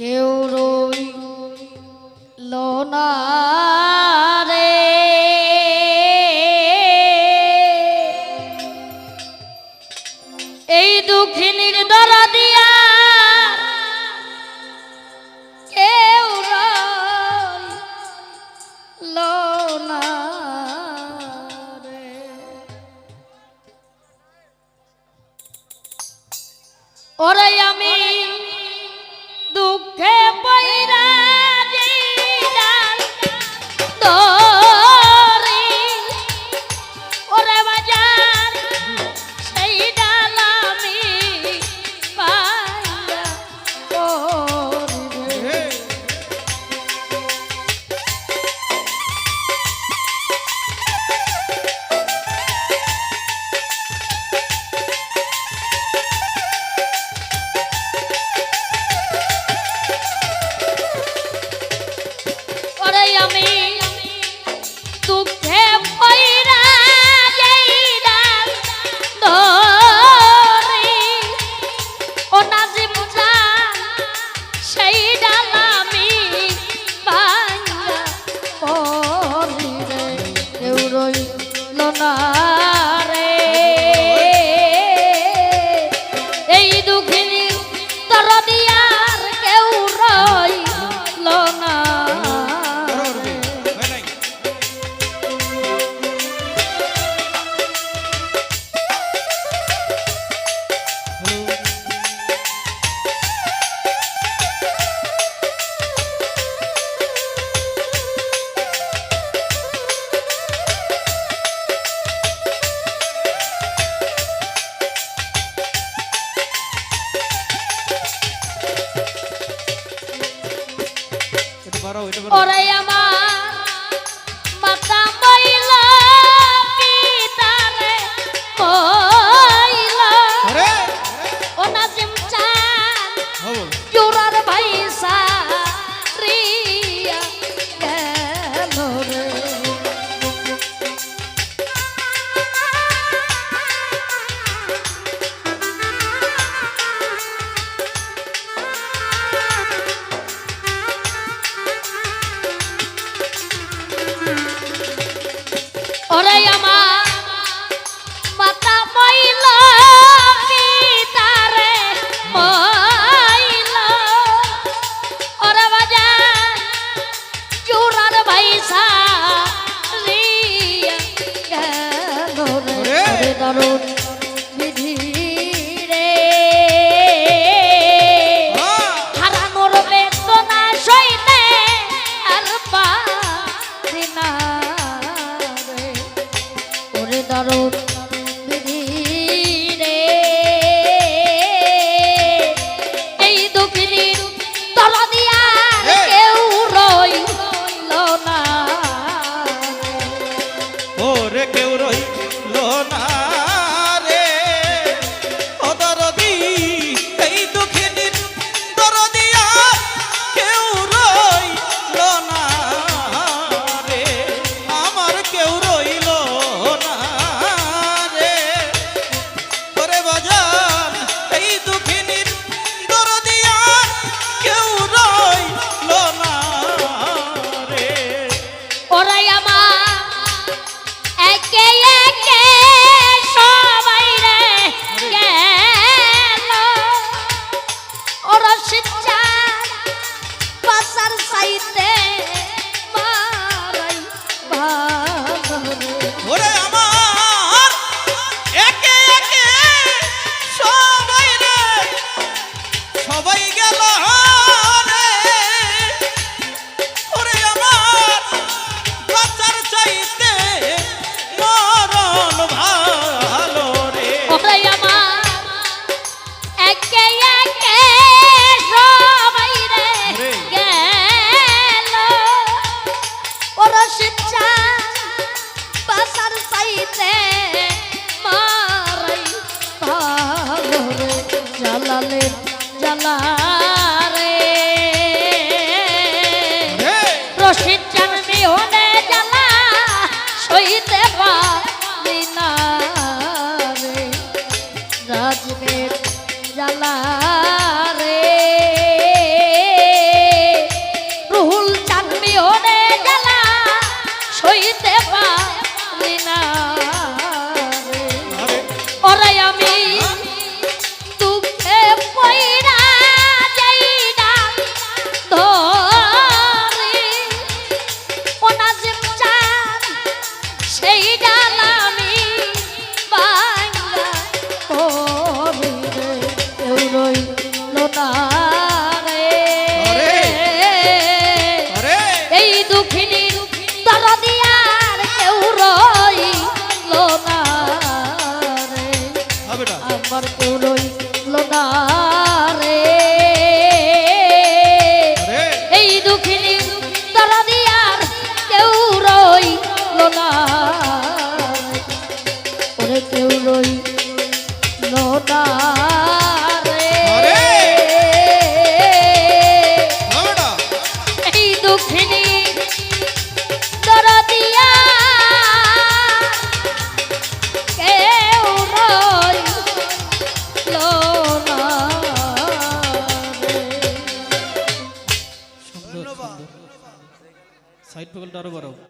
কেউ রই লোনা রে। এই দুঃখিনীর দ্বারা দিয়া কেউ লোনা রে। ওরে আমি দুঃখে পৈরা Todavía orang দারুণ বিধি রে। হারানোর বেদনা সইতে আর পারি না রে। ওরে দারুণ জ্বালা রে রশিদ চান মিহনে জ্বালা শহীদ সাইড পকেটটা আরও বড়